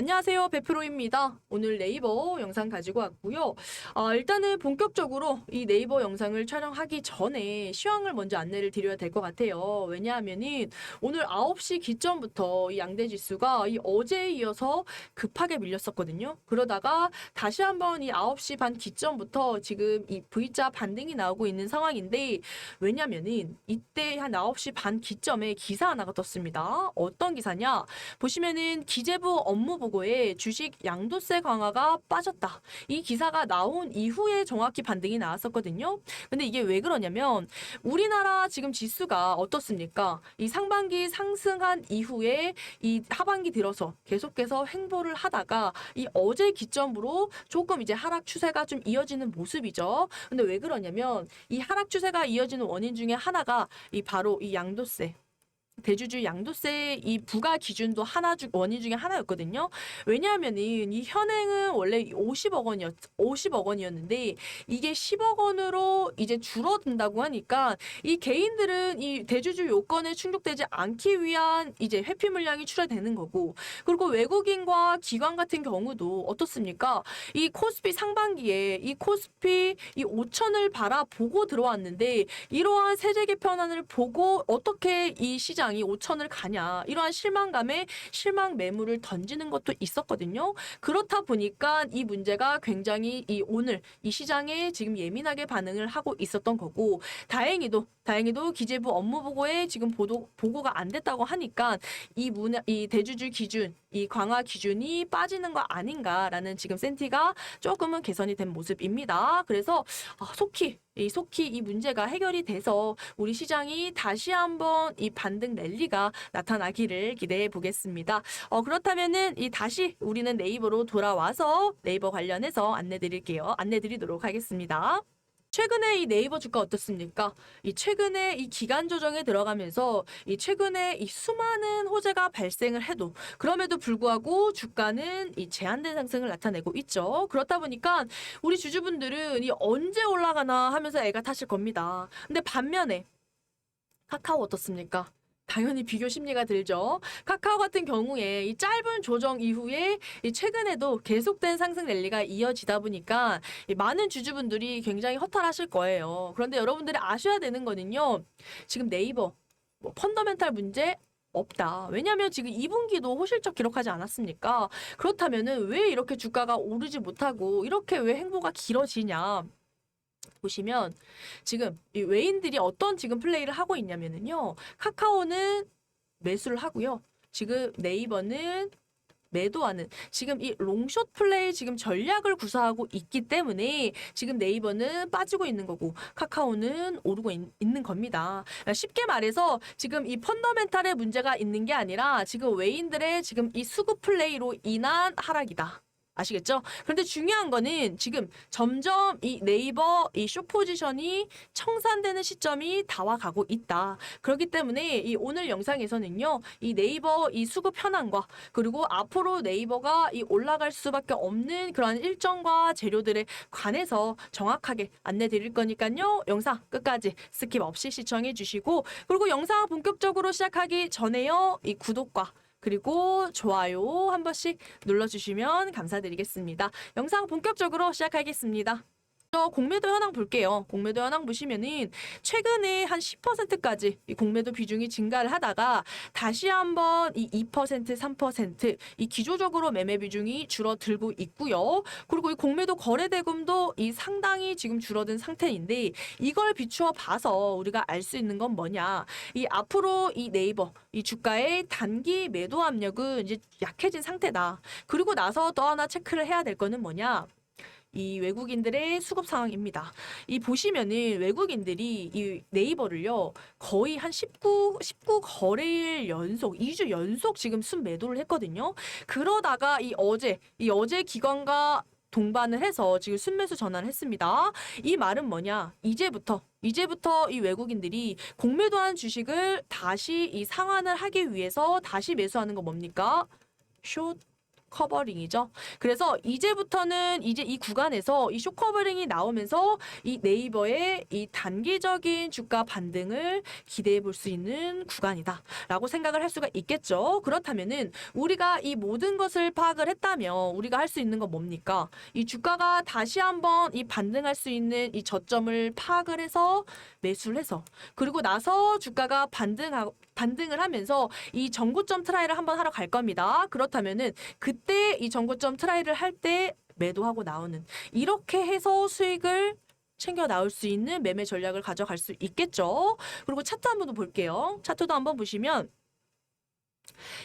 안녕하세요. 베프로입니다. 오늘 네이버 영상 가지고 왔고요. 아, 일단은 본격적으로 이 네이버 영상을 촬영하기 전에 시황을 먼저 안내를 드려야 될 것 같아요. 왜냐하면은 오늘 9시 기점부터 이 양대 지수가 이 어제에 이어서 급하게 밀렸었거든요. 그러다가 다시 한번 이 9시 반 기점부터 지금 이 V자 반등이 나오고 있는 상황인데 왜냐면은 이때 한 9시 반 기점에 기사 하나가 떴습니다. 어떤 기사냐? 보시면은 기재부 업무 보고에 주식 양도세 강화가 빠졌다. 이 기사가 나온 이후에 정확히 반등이 나왔었거든요. 근데 이게 왜 그러냐면 우리나라 지금 지수가 어떻습니까? 이 상반기 상승한 이후에 이 하반기 들어서 계속해서 횡보를 하다가 이 어제 기점으로 조금 이제 하락 추세가 좀 이어지는 모습이죠. 근데 왜 그러냐면 이 하락 추세가 이어지는 원인 중에 하나가 이 바로 이 양도세 대주주 양도세 이 부과 기준도 하나 중 원인 중에 하나였거든요. 왜냐하면은 이 현행은 원래 50억 원이었 50억 원이었는데 이게 10억 원으로 이제 줄어든다고 하니까 이 개인들은 이 대주주 요건에 충족되지 않기 위한 이제 회피 물량이 출하되는 거고 그리고 외국인과 기관 같은 경우도 어떻습니까? 이 코스피 상반기에 이 코스피 이 5천을 바라보고 들어왔는데 이러한 세제 개편안을 보고 어떻게 이 시장 이 5천을 가냐 이러한 실망감에 실망 매물을 던지는 것도 있었거든요. 그렇다 보니까 이 문제가 굉장히 이 오늘 이 시장에 지금 예민하게 반응을 하고 있었던 거고 다행히도 다행히도 기재부 업무 보고에 지금 보도 보고가 안 됐다고 하니까 이 문화 이 대주주 기준 이 강화 기준이 빠지는 거 아닌가라는 지금 센티가 조금은 개선이 된 모습입니다. 그래서 아, 속히 이 속히 이 문제가 해결이 돼서 우리 시장이 다시 한번 이 반등 랠리가 나타나기를 기대해 보겠습니다. 어, 그렇다면은 이 다시 우리는 네이버로 돌아와서 네이버 관련해서 안내 드릴게요. 안내 드리도록 하겠습니다. 최근에 이 네이버 주가 어떻습니까? 이 최근에 이 기간 조정에 들어가면서 이 최근에 이 수많은 호재가 발생을 해도 그럼에도 불구하고 주가는 이 제한된 상승을 나타내고 있죠. 그렇다 보니까 우리 주주분들은 이 언제 올라가나 하면서 애가 타실 겁니다. 근데 반면에 카카오 어떻습니까? 당연히 비교 심리가 들죠. 카카오 같은 경우에 이 짧은 조정 이후에 이 최근에도 계속된 상승 랠리가 이어지다 보니까 이 많은 주주분들이 굉장히 허탈하실 거예요. 그런데 여러분들이 아셔야 되는 거는요. 지금 네이버 뭐 펀더멘탈 문제 없다. 왜냐하면 지금 2분기도 호실적 기록하지 않았습니까? 그렇다면은 왜 이렇게 주가가 오르지 못하고 이렇게 왜 행보가 길어지냐? 보시면 지금 이 외인들이 어떤 지금 플레이를 하고 있냐면은요. 카카오는 매수를 하고요. 지금 네이버는 매도하는 지금 이 롱숏 플레이 지금 전략을 구사하고 있기 때문에 지금 네이버는 빠지고 있는 거고 카카오는 오르고 있, 는 겁니다. 쉽게 말해서 지금 이 펀더멘탈의 문제가 있는 게 아니라 지금 외인들의 지금 이 수급 플레이로 인한 하락이다. 아시겠죠? 그런데 중요한 거는 지금 점점 이 네이버 이 쇼 포지션이 청산되는 시점이 다와가고 있다. 그렇기 때문에 이 오늘 영상에서는요, 이 네이버 이 수급 현황과 그리고 앞으로 네이버가 이 올라갈 수밖에 없는 그런 일정과 재료들에 관해서 정확하게 안내 드릴 거니까요. 영상 끝까지 스킵 없이 시청해 주시고 그리고 영상 본격적으로 시작하기 전에요. 이 구독과 그리고 좋아요 한 번씩 눌러주시면 감사드리겠습니다. 영상 본격적으로 시작하겠습니다. 저 공매도 현황 볼게요. 공매도 현황 보시면은 최근에 한 10%까지 이 공매도 비중이 증가를 하다가 다시 한번 이 2%, 3%이 기조적으로 매매 비중이 줄어들고 있고요. 그리고 이 공매도 거래 대금도 이 상당히 지금 줄어든 상태인데 이걸 비추어 봐서 우리가 알 수 있는 건 뭐냐? 이 앞으로 이 네이버 이 주가의 단기 매도 압력은 이제 약해진 상태다. 그리고 나서 또 하나 체크를 해야 될 거는 뭐냐? 이 외국인들의 수급 상황입니다. 이 보시면은 외국인들이 이 네이버를요 거의 한 19, 19 거래일 연속, 2주 연속 지금 순매도를 했거든요. 그러다가 이 어제, 이 어제 기관과 동반을 해서 지금 순매수 전환을 했습니다. 이 말은 뭐냐? 이제부터 이제부터 이 외국인들이 공매도한 주식을 다시 이 상환을 하기 위해서 다시 매수하는 거 뭡니까? 숏 커버링이죠. 그래서 이제부터는 이제 이 구간에서 이 쇼커버링이 나오면서 이 네이버의 이 단기적인 주가 반등을 기대해 볼 수 있는 구간이다라고 생각을 할 수가 있겠죠. 그렇다면은 우리가 이 모든 것을 파악을 했다면 우리가 할 수 있는 건 뭡니까? 이 주가가 다시 한번 이 반등할 수 있는 이 저점을 파악을 해서 매수를 해서 그리고 나서 주가가 반등하 반등을 하면서 이 전고점 트라이를 한번 하러 갈 겁니다. 그렇다면은 그때 이 전고점 트라이를 할 때 매도하고 나오는 이렇게 해서 수익을 챙겨 나올 수 있는 매매 전략을 가져갈 수 있겠죠. 그리고 차트 한번 더 볼게요. 차트도 한번 보시면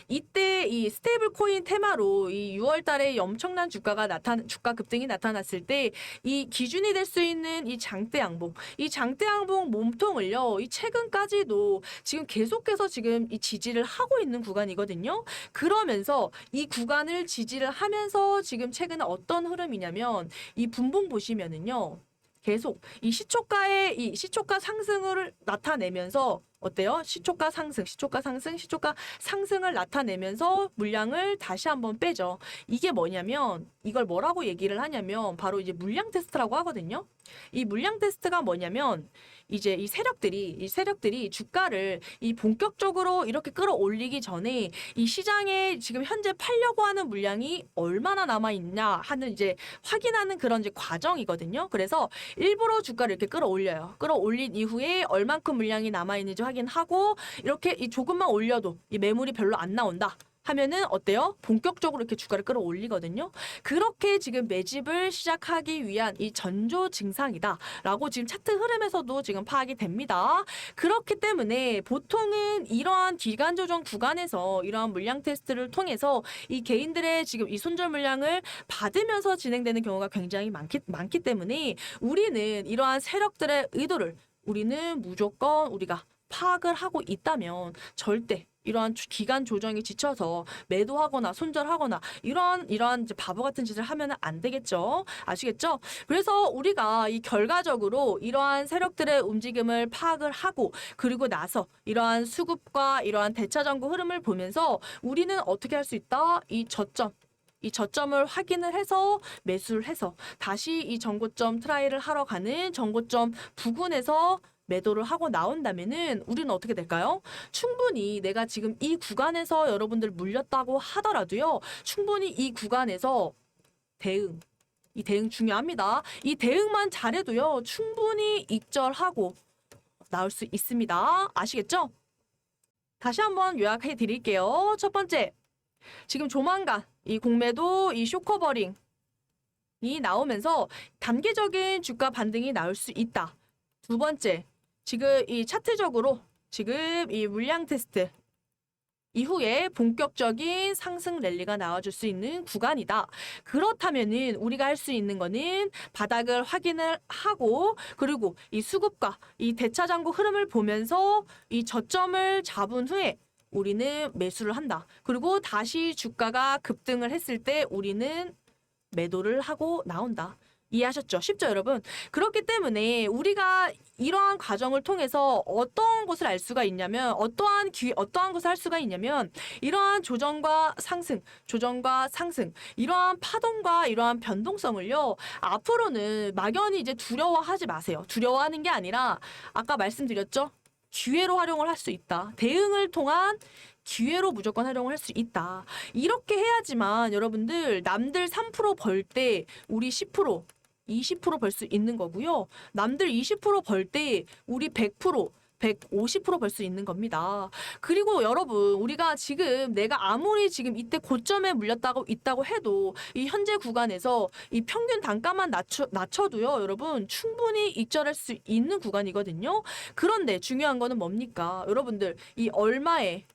이때 이 스테이블 코인 테마로 이 6월 달에 엄청난 주가가 나타 주가 급등이 나타났을 때 이 기준이 될 수 있는 이 장대 양봉, 이 장대 양봉 몸통을요. 이 최근까지도 지금 계속해서 지금 이 지지를 하고 있는 구간이거든요. 그러면서 이 구간을 지지를 하면서 지금 최근에 어떤 흐름이냐면 이 분봉 보시면은요. 계속 이 시초가의 이 시초가 상승을 나타내면서 어때요? 시초가 상승, 시초가 상승, 시초가 상승을 나타내면서 물량을 다시 한번 빼죠. 이게 뭐냐면 이걸 뭐라고 얘기를 하냐면 바로 이제 물량 테스트라고 하거든요. 이 물량 테스트가 뭐냐면 이제 이 세력들이 이 세력들이 주가를 이 본격적으로 이렇게 끌어올리기 전에 이 시장에 지금 현재 팔려고 하는 물량이 얼마나 남아 있냐 하는 이제 확인하는 그런 이제 과정이거든요. 그래서 일부러 주가를 이렇게 끌어올려요. 끌어올린 이후에 얼만큼 물량이 남아 있는지 확인하고 이렇게 이 조금만 올려도 이 매물이 별로 안 나온다. 하면은 어때요? 본격적으로 이렇게 주가를 끌어올리거든요. 그렇게 지금 매집을 시작하기 위한 이 전조 증상이다라고 지금 차트 흐름에서도 지금 파악이 됩니다. 그렇기 때문에 보통은 이러한 기간 조정 구간에서 이러한 물량 테스트를 통해서 이 개인들의 지금 이 손절 물량을 받으면서 진행되는 경우가 굉장히 많기 많기 때문에 우리는 이러한 세력들의 의도를 우리는 무조건 우리가 파악을 하고 있다면 절대 이러한 주- 기간 조정에 지쳐서 매도하거나 손절하거나 이러한 이러한 이제 바보 같은 짓을 하면 안 되겠죠. 아시겠죠? 그래서 우리가 이 결과적으로 이러한 세력들의 움직임을 파악을 하고 그리고 나서 이러한 수급과 이러한 대차 전구 흐름을 보면서 우리는 어떻게 할 수 있다? 이 저점 이 저점을 확인을 해서 매수를 해서 다시 이 정고점 트라이를 하러 가는 정고점 부근에서 매도를 하고 나온다면은 우리는 어떻게 될까요? 충분히 내가 지금 이 구간에서 여러분들 물렸다고 하더라도요. 충분히 이 구간에서 대응 이 대응 중요합니다. 이 대응만 잘해도요. 충분히 익절하고 나올 수 있습니다. 아시겠죠? 다시 한번 요약해 드릴게요. 첫 번째. 지금 조만간 이 공매도 이 쇼커버링 이 나오면서 단기적인 주가 반등이 나올 수 있다. 두 번째. 지금 이 차트적으로 지금 이 물량 테스트 이후에 본격적인 상승 랠리가 나와줄 수 있는 구간이다. 그렇다면은 우리가 할 수 있는 거는 바닥을 확인을 하고 그리고 이 수급과 이 대차 잔고 흐름을 보면서 이 저점을 잡은 후에 우리는 매수를 한다. 그리고 다시 주가가 급등을 했을 때 우리는 매도를 하고 나온다. 이해하셨죠? 쉽죠, 여러분? 그렇기 때문에 우리가 이러한 과정을 통해서 어떤 것을 알 수가 있냐면 어떠한 기 어떠한 것을 할 수가 있냐면 이러한 조정과 상승, 조정과 상승, 이러한 파동과 이러한 변동성을요. 앞으로는 막연히 이제 두려워하지 마세요. 두려워하는 게 아니라 아까 말씀드렸죠? 기회로 활용을 할 수 있다. 대응을 통한 기회로 무조건 활용을 할 수 있다. 이렇게 해야지만 여러분들 남들 3%벌 때 우리 10% 20%벌 수 있는 거고요. 남들 20%벌 때 우리 100% 150%벌 수 있는 겁니다. 그리고 여러분, 우리가 지금 내가 아무리 지금 이때 고점에 물렸다고 있다고 해도 이 현재 구간에서 이 평균 단가만 낮춰, 낮춰도요, 여러분, 충분히 익절할 수 있는 구간이거든요. 그런데 중요한 거는 뭡니까? 여러분들, 이 얼마에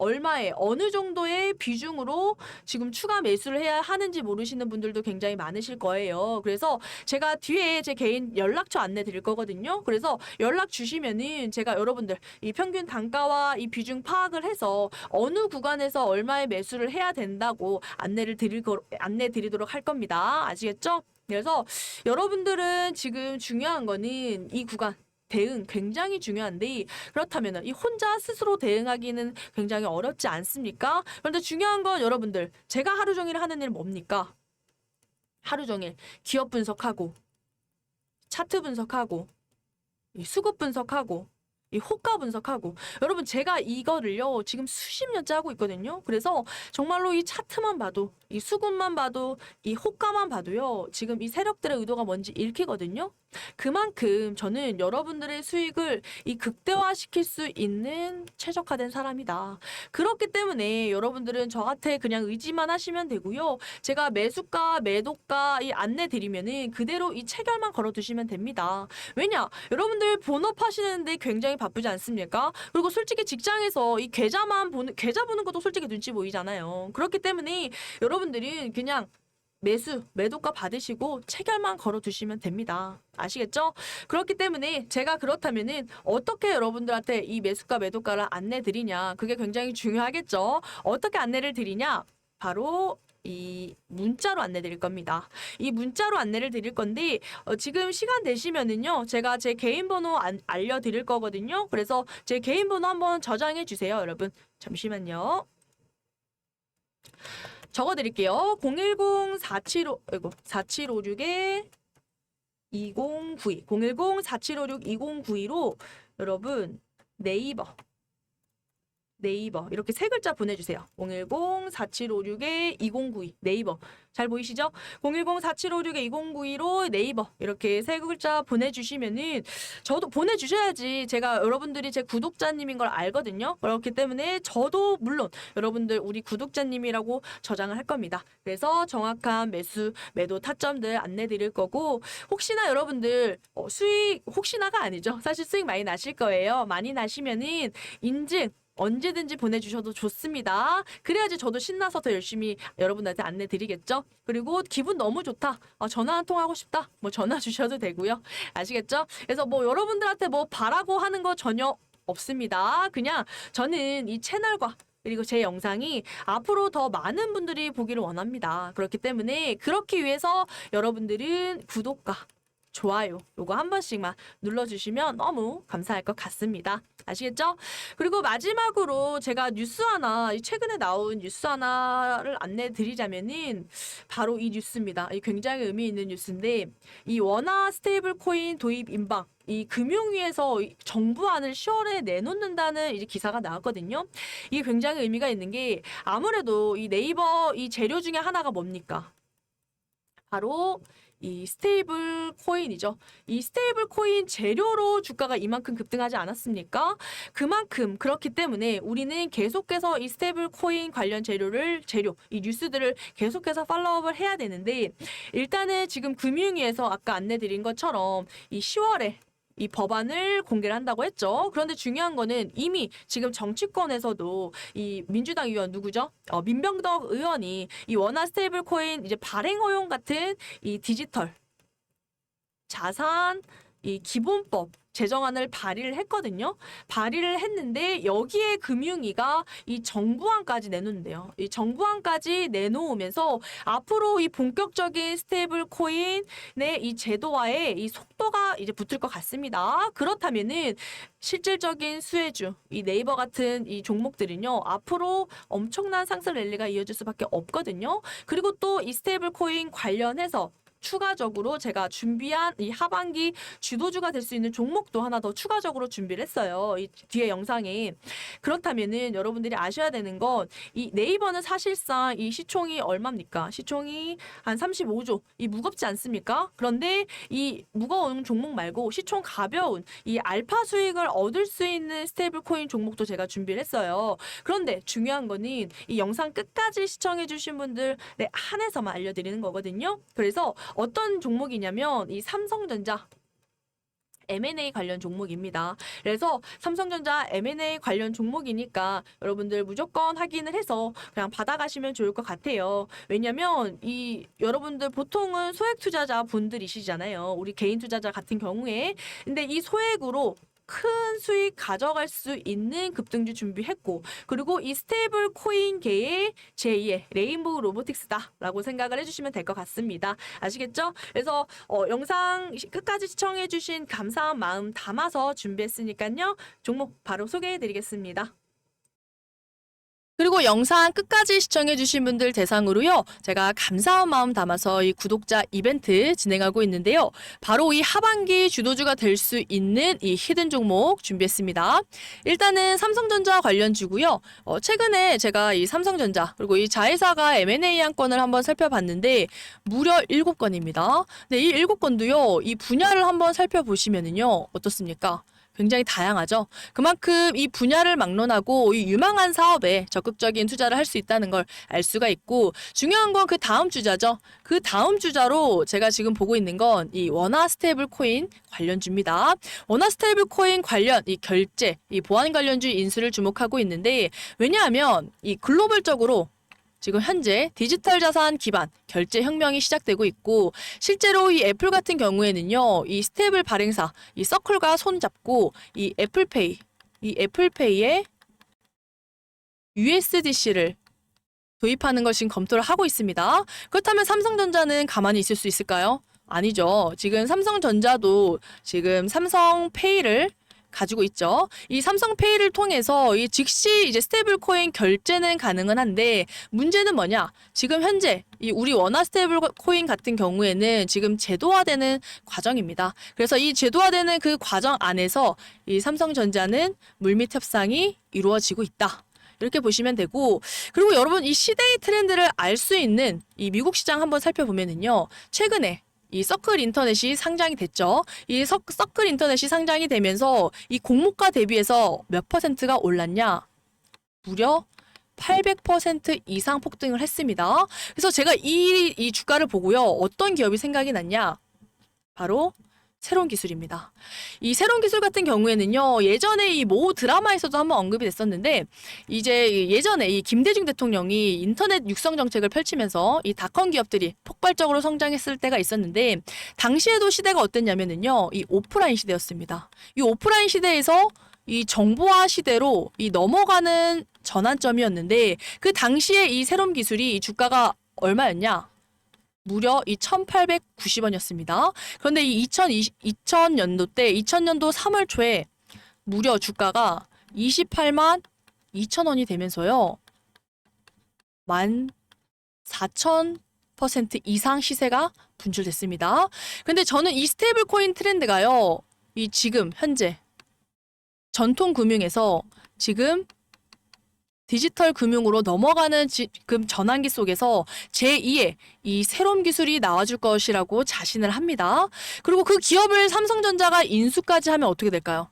얼마에 어느 정도의 비중으로 지금 추가 매수를 해야 하는지 모르시는 분들도 굉장히 많으실 거예요. 그래서 제가 뒤에 제 개인 연락처 안내 드릴 거거든요. 그래서 연락 주시면은 제가 여러분들 이 평균 단가와 이 비중 파악을 해서 어느 구간에서 얼마의 매수를 해야 된다고 안내를 드릴 거 안내 드리도록 할 겁니다. 아시겠죠? 그래서 여러분들은 지금 중요한 거는 이 구간 대응 굉장히 중요한데 그렇다면 이 혼자 스스로 대응하기는 굉장히 어렵지 않습니까? 그런데 중요한 건 여러분들 제가 하루 종일 하는 일 뭡니까? 하루 종일 기업 분석하고 차트 분석하고 이 수급 분석하고 이 호가 분석하고. 여러분 제가 이거를요 지금 수십 년째 하고 있거든요. 그래서 정말로 이 차트만 봐도 이 수급만 봐도 이 호가만 봐도요 지금 이 세력들의 의도가 뭔지 읽히거든요. 그만큼 저는 여러분들의 수익을 이 극대화시킬 수 있는 최적화된 사람이다. 그렇기 때문에 여러분들은 저한테 그냥 의지만 하시면 되고요. 제가 매수가 매도가 이 안내 드리면은 그대로 이 체결만 걸어 두시면 됩니다. 왜냐? 여러분들 본업 하시는데 굉장히 바쁘지 않습니까? 그리고 솔직히 직장에서 이 계좌만 보는 계좌 보는 것도 솔직히 눈치 보이잖아요. 그렇기 때문에 여러분들은 그냥 매수, 매도가 받으시고 체결만 걸어 두시면 됩니다. 아시겠죠? 그렇기 때문에 제가 그렇다면은 어떻게 여러분들한테 이 매수가, 매도가를 안내 드리냐? 그게 굉장히 중요하겠죠? 어떻게 안내를 드리냐? 바로 이 문자로 안내 드릴 겁니다. 이 문자로 안내를 드릴 건데 어, 지금 시간 되시면은요 제가 제 개인 번호 안, 알려 드릴 거거든요. 그래서 제 개인 번호 한번 저장해 주세요, 여러분. 잠시만요. 적어 드릴게요. 010-4756, 아이고, 4756에 2092, 010-4756-2092로 여러분 네이버 네이버 이렇게 세 글자 보내주세요. 010-4756-2092 네이버 잘 보이시죠? 010-4756-2092로 네이버 이렇게 세 글자 보내주시면은 저도 보내주셔야지 제가 여러분들이 제 구독자님인 걸 알거든요. 그렇기 때문에 저도 물론 여러분들 우리 구독자님이라고 저장을 할 겁니다. 그래서 정확한 매수 매도 타점들 안내 드릴 거고 혹시나 여러분들 어, 수익 혹시나가 아니죠. 사실 수익 많이 나실 거예요. 많이 나시면은 인증 언제든지 보내주셔도 좋습니다. 그래야지 저도 신나서 더 열심히 여러분들한테 안내 드리겠죠. 그리고 기분 너무 좋다. 아, 전화 한 통 하고 싶다. 뭐 전화 주셔도 되고요. 아시겠죠? 그래서 뭐 여러분들한테 뭐 바라고 하는 거 전혀 없습니다. 그냥 저는 이 채널과 그리고 제 영상이 앞으로 더 많은 분들이 보기를 원합니다. 그렇기 때문에 그렇기 위해서 여러분들은 구독과 좋아요 요거 한 번씩만 눌러주시면 너무 감사할 것 같습니다. 아시겠죠? 그리고 마지막으로 제가 뉴스 하나 이 최근에 나온 뉴스 하나를 안내 드리자면은 바로 이 뉴스입니다. 이 굉장히 의미 있는 뉴스인데 이 원화 스테이블 코인 도입 인방 이 금융위에서 이 정부안을 10월에 내놓는다는 이제 기사가 나왔거든요. 이게 굉장히 의미가 있는 게 아무래도 이 네이버 이 재료 중에 하나가 뭡니까? 바로 이 스테이블 코인이죠. 이 스테이블 코인 재료로 주가가 이만큼 급등하지 않았습니까? 그만큼 그렇기 때문에 우리는 계속해서 이 스테이블 코인 관련 재료를 재료 이 뉴스들을 계속해서 팔로우업을 해야 되는데 일단은 지금 금융위에서 아까 안내 드린 것처럼 이 10월에 이 법안을 공개를 한다고 했죠. 그런데 중요한 거는 이미 지금 정치권에서도 이 민주당 의원 누구죠? 어, 민병덕 의원이 이 원화 스테이블 코인 이제 발행 허용 같은 이 디지털 자산 이 기본법 제정안을 발의를 했거든요. 발의를 했는데 여기에 금융위가 이 정부안까지 내놓는데요. 이 정부안까지 내놓으면서 앞으로 이 본격적인 스테이블 코인의 이 제도화에 이 속도가 이제 붙을 것 같습니다. 그렇다면은 실질적인 수혜주, 이 네이버 같은 이 종목들은요, 앞으로 엄청난 상승 랠리가 이어질 수밖에 없거든요. 그리고 또 이 스테이블 코인 관련해서 추가적으로 제가 준비한 이 하반기 주도주가 될 수 있는 종목도 하나 더 추가적으로 준비를 했어요. 이 뒤에 영상에. 그렇다면은 여러분들이 아셔야 되는 건 이 네이버는 사실상 이 시총이 얼마입니까? 시총이 한 35조. 이 무겁지 않습니까? 그런데 이 무거운 종목 말고 시총 가벼운 이 알파 수익을 얻을 수 있는 스테이블 코인 종목도 제가 준비를 했어요. 그런데 중요한 거는 이 영상 끝까지 시청해 주신 분들에 한해서만 알려드리는 거거든요. 그래서 어떤 종목이냐면 이 삼성전자 M&A 관련 종목입니다. 그래서 삼성전자 M&A 관련 종목이니까 여러분들 무조건 확인을 해서 그냥 받아가시면 좋을 것 같아요. 왜냐면 이 여러분들 보통은 소액 투자자 분들이시잖아요. 우리 개인 투자자 같은 경우에. 근데 이 소액으로 큰 수익 가져갈 수 있는 급등주 준비했고 그리고 이 스테이블 코인계의 제2의 레인보우 로보틱스다라고 생각을 해주시면 될 것 같습니다. 아시겠죠? 그래서 어, 영상 시- 끝까지 시청해주신 감사한 마음 담아서 준비했으니까요. 종목 바로 소개해드리겠습니다. 그리고 영상 끝까지 시청해주신 분들 대상으로요, 제가 감사한 마음 담아서 이 구독자 이벤트 진행하고 있는데요. 바로 이 하반기 주도주가 될 수 있는 이 히든 종목 준비했습니다. 일단은 삼성전자 관련주고요. 어, 최근에 제가 이 삼성전자 그리고 이 자회사가 M&A 한 건을 한번 살펴봤는데 무려 7건입니다. 근데 이 7건도요. 이 분야를 한번 살펴보시면은요. 어떻습니까? 굉장히 다양하죠. 그만큼 이 분야를 막론하고 이 유망한 사업에 적극적인 투자를 할 수 있다는 걸 알 수가 있고 중요한 건 그 다음 주자죠. 그 다음 주자로 제가 지금 보고 있는 건 이 원화 스테이블 코인 관련주입니다. 원화 스테이블 코인 관련 이 결제, 이 보안 관련주 인수를 주목하고 있는데 왜냐하면 이 글로벌적으로 지금 현재 디지털 자산 기반 결제 혁명이 시작되고 있고 실제로 이 애플 같은 경우에는요 이 스테이블 발행사 이 서클과 손 잡고 이 애플페이 이 애플페이에 USDC를 도입하는 걸 지금 검토를 하고 있습니다. 그렇다면 삼성전자는 가만히 있을 수 있을까요? 아니죠. 지금 삼성전자도 지금 삼성페이를 가지고 있죠. 이 삼성페이를 통해서 이 즉시 이제 스테이블 코인 결제는 가능은 한데 문제는 뭐냐? 지금 현재 이 우리 원화 스테이블 코인 같은 경우에는 지금 제도화되는 과정입니다. 그래서 이 제도화되는 그 과정 안에서 이 삼성전자는 물밑 협상이 이루어지고 있다. 이렇게 보시면 되고 그리고 여러분 이 시대의 트렌드를 알 수 있는 이 미국 시장 한번 살펴보면은요. 최근에 이 서클 인터넷이 상장이 됐죠. 이 서, 서클 인터넷이 상장이 되면서 이 공모가 대비해서 몇 퍼센트가 올랐냐? 무려 800% 이상 폭등을 했습니다. 그래서 제가 이, 이 주가를 보고요. 어떤 기업이 생각이 났냐? 바로 새로운 기술입니다. 이 새로운 기술 같은 경우에는요, 예전에 이 모 드라마에서도 한번 언급이 됐었는데, 이제 이 예전에 이 김대중 대통령이 인터넷 육성 정책을 펼치면서 이 닷컴 기업들이 폭발적으로 성장했을 때가 있었는데, 당시에도 시대가 어땠냐면은요, 이 오프라인 시대였습니다. 이 오프라인 시대에서 이 정보화 시대로 이 넘어가는 전환점이었는데, 그 당시에 이 새로운 기술이 이 주가가 얼마였냐? 무려 이 1,890원이었습니다. 그런데 이 2020, 2000년도 때 2000년도 3월 초에 무려 주가가 28만 2천 원이 되면서요. 만 4천% 이상 시세가 분출됐습니다. 근데 저는 이 스테이블 코인 트렌드가요. 이 지금 현재 전통 금융에서 지금 디지털 금융으로 넘어가는 지금 전환기 속에서 제2의 이 새로운 기술이 나와줄 것이라고 자신을 합니다. 그리고 그 기업을 삼성전자가 인수까지 하면 어떻게 될까요?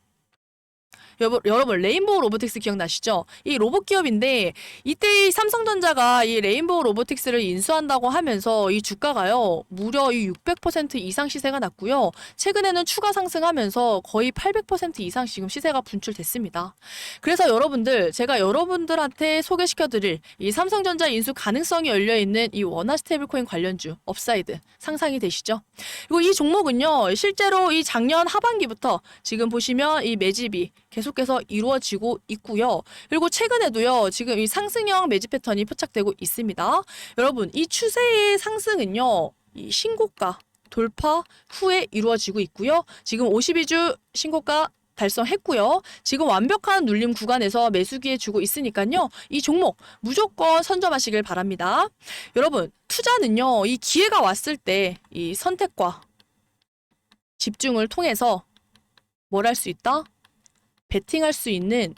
여러분, 여러분 레인보우 로보틱스 기억나시죠? 이 로봇 기업인데 이때 이 삼성전자가 이 레인보우 로보틱스를 인수한다고 하면서 이 주가가요 무려 이 600% 이상 시세가 났고요. 최근에는 추가 상승하면서 거의 800% 이상 지금 시세가 분출됐습니다. 그래서 여러분들 제가 여러분들한테 소개시켜드릴 이 삼성전자 인수 가능성이 열려 있는 이 원화 스테이블코인 관련주 업사이드 상상이 되시죠? 그리고 이 종목은요 실제로 이 작년 하반기부터 지금 보시면 이 매집이 계속해서 이루어지고 있고요. 그리고 최근에도요 지금 이 상승형 매집 패턴이 포착되고 있습니다. 여러분 이 추세의 상승은요 이 신고가 돌파 후에 이루어지고 있고요. 지금 52주 신고가 달성했고요. 지금 완벽한 눌림 구간에서 매수기에 주고 있으니까요. 이 종목 무조건 선점하시길 바랍니다. 여러분, 투자는요. 이 기회가 왔을 때 이 선택과 집중을 통해서 뭘 할 수 있다? 베팅할 수 있는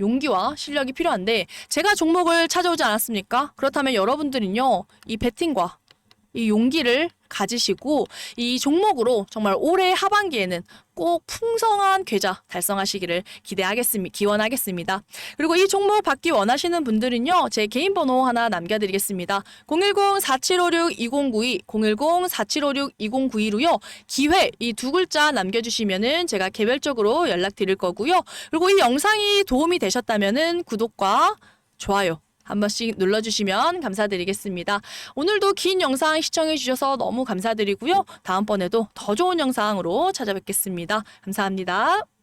용기와 실력이 필요한데 제가 종목을 찾아오지 않았습니까? 그렇다면 여러분들은요. 이 베팅과 이 용기를 가지시고 이 종목으로 정말 올해 하반기에는 꼭 풍성한 계좌 달성하시기를 기대하겠습니다. 기원하겠습니다. 그리고 이 종목 받기 원하시는 분들은요. 제 개인 번호 하나 남겨드리겠습니다. 010-4756-2092, 010-4756-2092로요. 기회 이 두 글자 남겨주시면은 제가 개별적으로 연락드릴 거고요. 그리고 이 영상이 도움이 되셨다면은 구독과 좋아요 한 번씩 눌러주시면 감사드리겠습니다. 오늘도 긴 영상 시청해주셔서 너무 감사드리고요. 다음번에도 더 좋은 영상으로 찾아뵙겠습니다. 감사합니다.